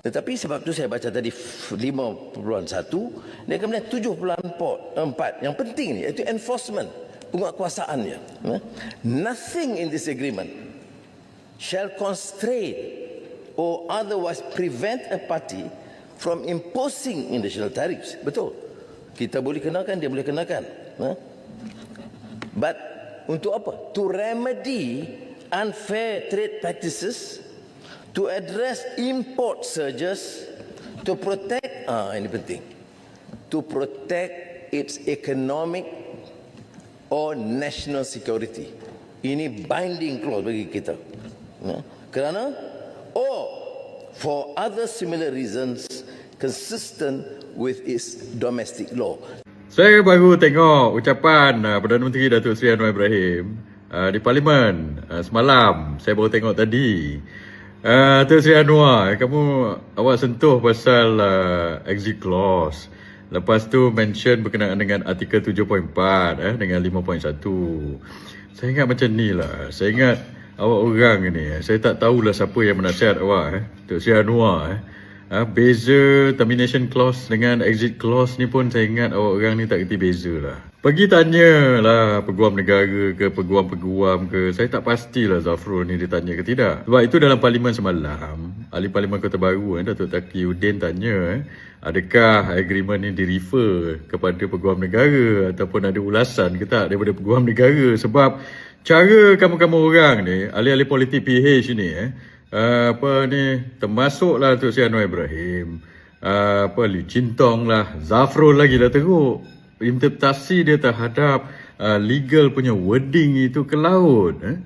Tetapi sebab tu saya baca tadi 5.1 dia kemudian 7.4 yang penting ni iaitu enforcement penguatkuasaannya. Eh? Nothing in this agreement shall constrain or otherwise prevent a party from imposing additional tariffs. Betul. Kita boleh kenakan, dia boleh kenakan. Eh? But untuk apa? To remedy unfair trade practices, to address import surges, to protect, ah ini penting, to protect its economic or national security. Ini binding clause bagi kita. Ya. Kerana or for other similar reasons consistent with its domestic law. Saya baru tengok ucapan uh, Perdana Menteri Datuk Seri Anwar Ibrahim uh, di Parlimen uh, semalam. Saya baru tengok tadi. Uh, Datuk Seri Anwar, kamu awak sentuh pasal uh, exit clause. Lepas tu mention berkenaan dengan artikel 7.4 eh, dengan 5.1. Saya ingat macam ni lah. Saya ingat awak orang ni. eh. Saya tak tahulah siapa yang menasihat awak. Eh. Datuk Seri Anwar. Eh. Ha, beza termination clause dengan exit clause ni pun saya ingat awak orang ni tak kerti beza lah. Pergi tanya lah peguam negara ke peguam-peguam ke. Saya tak pastilah Zafrul ni dia tanya ke tidak. Sebab itu dalam parlimen semalam, ahli parlimen Kota Baru eh, Datuk Taki Udin tanya eh, adakah agreement ni direfer kepada peguam negara ataupun ada ulasan ke tak daripada peguam negara sebab cara kamu-kamu orang ni, ahli-ahli politik PH ni eh, uh, apa ni? Termasuklah Tok Sri Anwar Ibrahim. Uh, apa Li Cintong lah. Zafrul lagi dah teruk. Interpretasi dia terhadap uh, legal punya wording itu ke laut eh?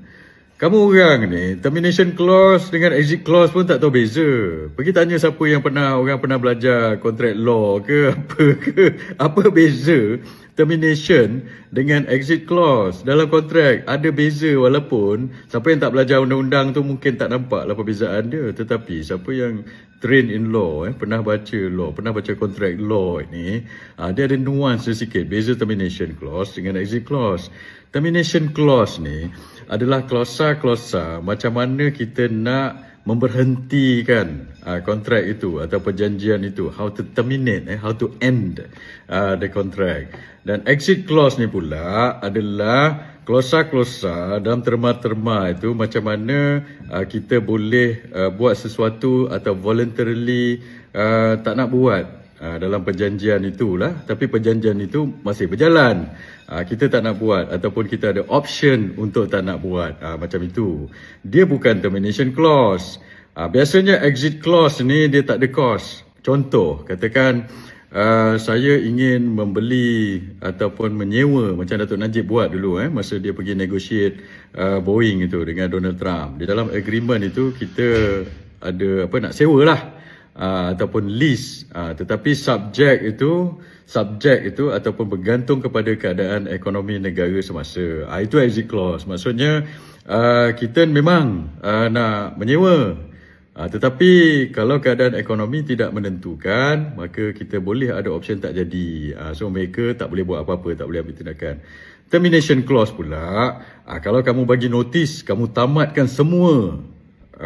kamu orang ni termination clause dengan exit clause pun tak tahu beza. Pergi tanya siapa yang pernah orang pernah belajar contract law ke apa ke apa beza termination dengan exit clause. Dalam kontrak ada beza walaupun siapa yang tak belajar undang-undang tu mungkin tak nampak lah perbezaan dia. Tetapi siapa yang train in law eh pernah baca law pernah baca kontrak law ini ah, dia ada nuance sikit. Beza termination clause dengan exit clause. Termination clause ni adalah klausa-klausa macam mana kita nak memberhentikan uh, kontrak itu atau perjanjian itu. How to terminate eh how to end uh, the contract. Dan exit clause ni pula adalah klausa-klausa dalam terma-terma itu macam mana uh, kita boleh uh, buat sesuatu atau voluntarily uh, tak nak buat. Uh, dalam perjanjian itulah. Tapi perjanjian itu masih berjalan uh, kita tak nak buat ataupun kita ada option untuk tak nak buat. Uh, macam itu. Dia bukan termination clause. Uh, biasanya exit clause ni dia tak ada cost. Contoh katakan Uh, saya ingin membeli ataupun menyewa macam Datuk Najib buat dulu eh masa dia pergi negotiate uh, Boeing itu dengan Donald Trump. Di dalam agreement itu kita ada apa nak sewa lah uh, ataupun lease uh, tetapi subjek itu subjek itu ataupun bergantung kepada keadaan ekonomi negara semasa. Uh, itu exit clause. Maksudnya uh, kita memang uh, nak menyewa Ha, tetapi kalau keadaan ekonomi tidak menentukan, maka kita boleh ada option tak jadi. Ha, so mereka tak boleh buat apa-apa, tak boleh ambil tindakan. Termination clause pula, ha, kalau kamu bagi notis, kamu tamatkan semua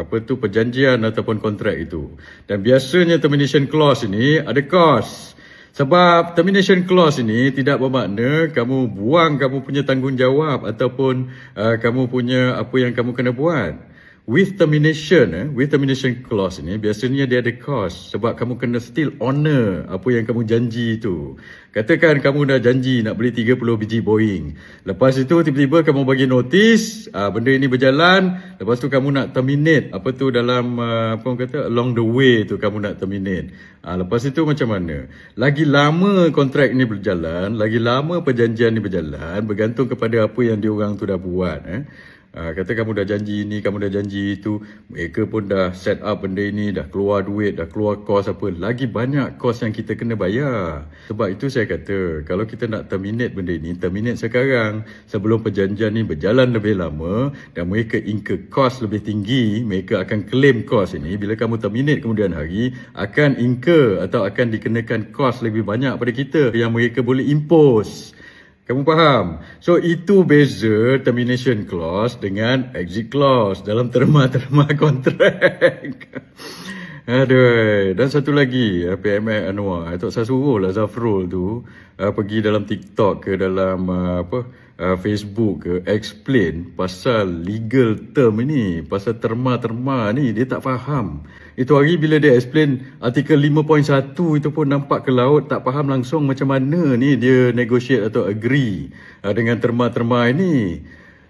apa tu perjanjian ataupun kontrak itu. Dan biasanya termination clause ini ada cost. Sebab termination clause ini tidak bermakna kamu buang kamu punya tanggungjawab ataupun uh, kamu punya apa yang kamu kena buat with termination eh, with termination clause ni biasanya dia ada cost sebab kamu kena still honor apa yang kamu janji tu. Katakan kamu dah janji nak beli 30 biji Boeing. Lepas itu tiba-tiba kamu bagi notis, uh, benda ini berjalan, lepas tu kamu nak terminate apa tu dalam uh, apa orang kata along the way tu kamu nak terminate. Uh, lepas itu macam mana? Lagi lama kontrak ni berjalan, lagi lama perjanjian ni berjalan bergantung kepada apa yang diorang tu dah buat eh. Ha, kata kamu dah janji ini, kamu dah janji itu. Mereka pun dah set up benda ini, dah keluar duit, dah keluar kos apa. Lagi banyak kos yang kita kena bayar. Sebab itu saya kata, kalau kita nak terminate benda ini, terminate sekarang. Sebelum perjanjian ini berjalan lebih lama dan mereka incur kos lebih tinggi, mereka akan claim kos ini. Bila kamu terminate kemudian hari, akan incur atau akan dikenakan kos lebih banyak pada kita yang mereka boleh impose. Kamu faham? So itu beza termination clause dengan exit clause dalam terma-terma kontrak. Aduh, dan satu lagi PMI Anwar. Tok saya suruh lah Zafrul tu uh, pergi dalam TikTok ke dalam uh, apa uh, Facebook ke explain pasal legal term ini, pasal terma-terma ni dia tak faham. Itu hari bila dia explain artikel 5.1 itu pun nampak ke laut tak faham langsung macam mana ni dia negotiate atau agree uh, dengan terma-terma ini.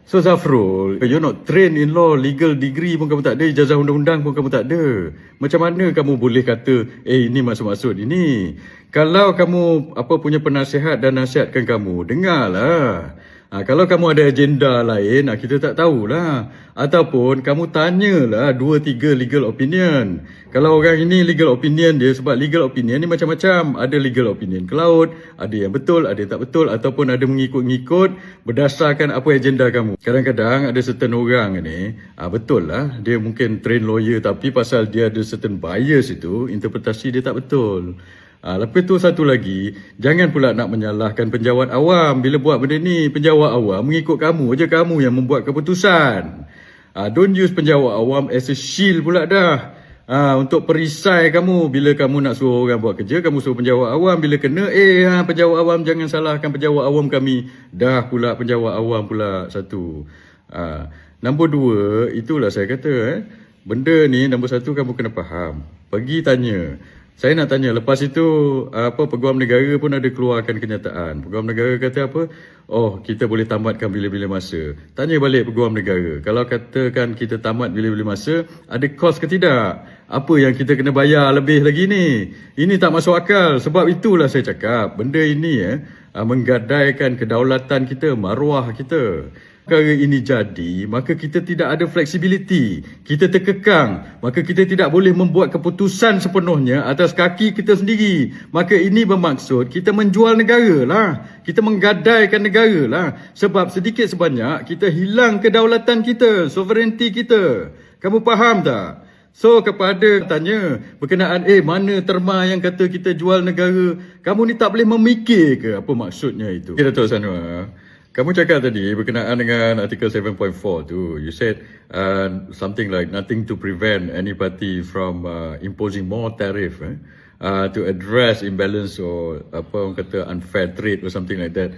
So Zafrul, you're not trained in law, legal degree pun kamu tak ada, ijazah undang-undang pun kamu tak ada. Macam mana kamu boleh kata, eh ini maksud-maksud ini. Kalau kamu apa punya penasihat dan nasihatkan kamu, dengarlah. Ha, kalau kamu ada agenda lain, ha, kita tak tahulah. Ataupun kamu tanyalah dua tiga legal opinion. Kalau orang ini legal opinion dia sebab legal opinion ni macam-macam. Ada legal opinion ke laut, ada yang betul, ada yang tak betul ataupun ada mengikut-ngikut berdasarkan apa agenda kamu. Kadang-kadang ada certain orang ni, ha, betul lah dia mungkin train lawyer tapi pasal dia ada certain bias itu, interpretasi dia tak betul. Ha, lepas tu satu lagi, jangan pula nak menyalahkan penjawat awam bila buat benda ni. Penjawat awam mengikut kamu je kamu yang membuat keputusan. Ha, don't use penjawat awam as a shield pula dah. Ha, untuk perisai kamu bila kamu nak suruh orang buat kerja, kamu suruh penjawat awam bila kena, eh ha, penjawat awam jangan salahkan penjawat awam kami. Dah pula penjawat awam pula satu. Ha, nombor dua, itulah saya kata eh. Benda ni nombor satu kamu kena faham. Pergi tanya. Saya nak tanya, lepas itu apa peguam negara pun ada keluarkan kenyataan. Peguam negara kata apa? Oh, kita boleh tamatkan bila-bila masa. Tanya balik peguam negara. Kalau katakan kita tamat bila-bila masa, ada kos ke tidak? Apa yang kita kena bayar lebih lagi ni? Ini tak masuk akal. Sebab itulah saya cakap, benda ini eh, menggadaikan kedaulatan kita, maruah kita perkara ini jadi, maka kita tidak ada flexibility. Kita terkekang. Maka kita tidak boleh membuat keputusan sepenuhnya atas kaki kita sendiri. Maka ini bermaksud kita menjual negara lah. Kita menggadaikan negara lah. Sebab sedikit sebanyak kita hilang kedaulatan kita, sovereignty kita. Kamu faham tak? So kepada tanya berkenaan eh mana terma yang kata kita jual negara, kamu ni tak boleh memikir ke apa maksudnya itu? Kita tahu Sanwa. Kamu cakap tadi berkenaan dengan artikel 7.4 tu, you said uh, something like nothing to prevent any party from uh, imposing more tariff eh, uh, to address imbalance or apa orang kata unfair trade or something like that.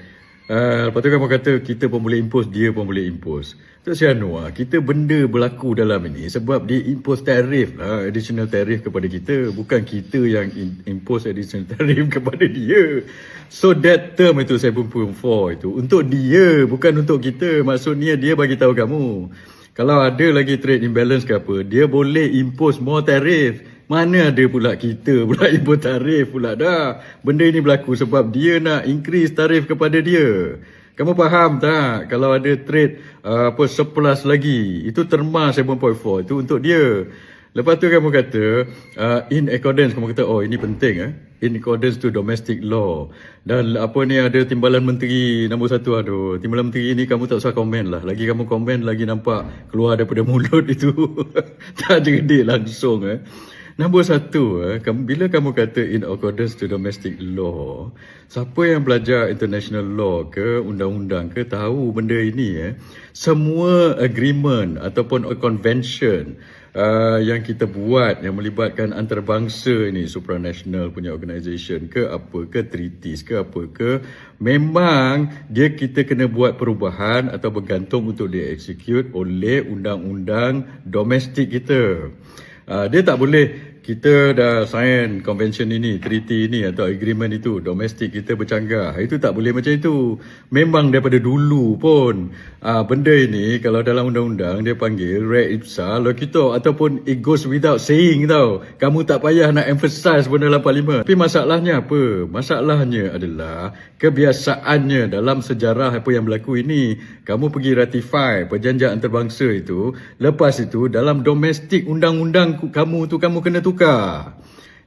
Uh, lepas tu kamu kata kita pun boleh impose, dia pun boleh impose. Tak sianu lah, kita benda berlaku dalam ini sebab dia impose tarif lah, additional tarif kepada kita. Bukan kita yang in- impose additional tarif kepada dia. So that term itu 7.4 itu untuk dia, bukan untuk kita. Maksudnya dia bagi tahu kamu. Kalau ada lagi trade imbalance ke apa, dia boleh impose more tarif. Mana ada pula kita pula impose tarif pula dah. Benda ini berlaku sebab dia nak increase tarif kepada dia. Kamu faham tak? Kalau ada trade uh, apa surplus lagi. Itu terma 7.4 itu untuk dia. Lepas tu kamu kata uh, in accordance kamu kata oh ini penting eh. In accordance to domestic law. Dan apa ni ada timbalan menteri nombor satu. Aduh timbalan menteri ni kamu tak usah komen lah. Lagi kamu komen lagi nampak keluar daripada mulut itu. Tak jadi langsung eh Nombor satu, eh, bila kamu kata in accordance to domestic law, siapa yang belajar international law ke undang-undang ke tahu benda ini eh, semua agreement ataupun a convention uh, yang kita buat yang melibatkan antarabangsa ini supranational punya organisation ke apa ke treaties ke apa ke memang dia kita kena buat perubahan atau bergantung untuk dia execute oleh undang-undang domestik kita. Uh, dia tak boleh kita dah sign convention ini, treaty ini atau agreement itu, domestik kita bercanggah. Itu tak boleh macam itu. Memang daripada dulu pun uh, benda ini kalau dalam undang-undang dia panggil re ipsa loquitur ataupun it goes without saying tau. Kamu tak payah nak emphasize benda dalam parlimen. Tapi masalahnya apa? Masalahnya adalah kebiasaannya dalam sejarah apa yang berlaku ini. Kamu pergi ratify perjanjian antarabangsa itu, lepas itu dalam domestik undang-undang kamu tu kamu kena tukar.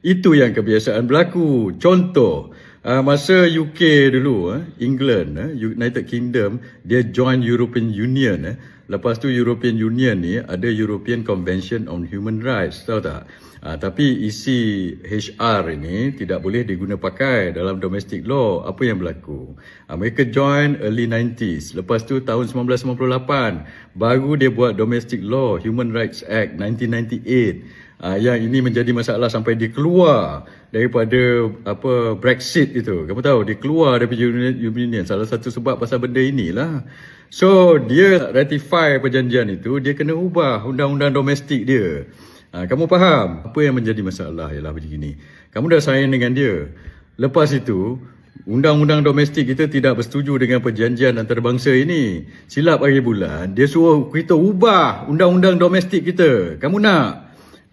Itu yang kebiasaan berlaku. Contoh, uh, masa UK dulu, uh, England, uh, United Kingdom, dia join European Union. Lepas tu European Union ni ada European Convention on Human Rights, tahu tak? Uh, tapi isi HR ini tidak boleh diguna pakai dalam domestic law. Apa yang berlaku? Uh, mereka join early 90s. Lepas tu tahun 1998 baru dia buat domestic law, Human Rights Act 1998. Uh, yang ini menjadi masalah sampai dia keluar daripada apa Brexit itu. Kamu tahu dia keluar daripada Union, Union salah satu sebab pasal benda inilah. So dia ratify perjanjian itu, dia kena ubah undang-undang domestik dia. Ha, kamu faham? Apa yang menjadi masalah ialah begini. Kamu dah sign dengan dia. Lepas itu, undang-undang domestik kita tidak bersetuju dengan perjanjian antarabangsa ini. Silap akhir bulan, dia suruh kita ubah undang-undang domestik kita. Kamu nak?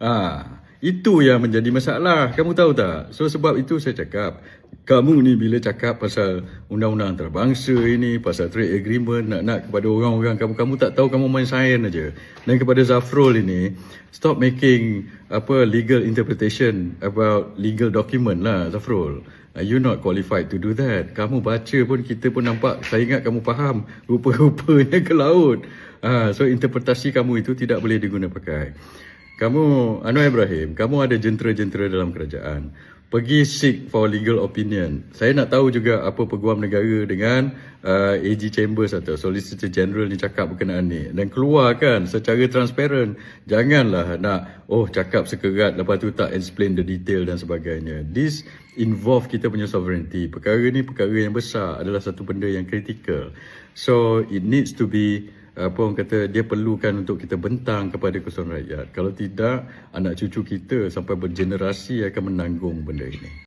Ha, itu yang menjadi masalah. Kamu tahu tak? So sebab itu saya cakap, kamu ni bila cakap pasal undang-undang antarabangsa ini, pasal trade agreement, nak-nak kepada orang-orang kamu, kamu tak tahu kamu main sign aja. Dan kepada Zafrul ini, stop making apa legal interpretation about legal document lah Zafrul. Uh, you not qualified to do that. Kamu baca pun kita pun nampak, saya ingat kamu faham rupa-rupanya ke laut. Ah, so interpretasi kamu itu tidak boleh diguna pakai. Kamu, Anwar Ibrahim, kamu ada jentera-jentera dalam kerajaan. Pergi seek for legal opinion. Saya nak tahu juga apa peguam negara dengan uh, AG Chambers atau Solicitor General ni cakap berkenaan ni. Dan keluarkan secara transparent. Janganlah nak, oh cakap sekerat lepas tu tak explain the detail dan sebagainya. This involve kita punya sovereignty. Perkara ni perkara yang besar adalah satu benda yang kritikal. So it needs to be apa orang kata dia perlukan untuk kita bentang kepada keseluruhan rakyat. Kalau tidak, anak cucu kita sampai bergenerasi akan menanggung benda ini.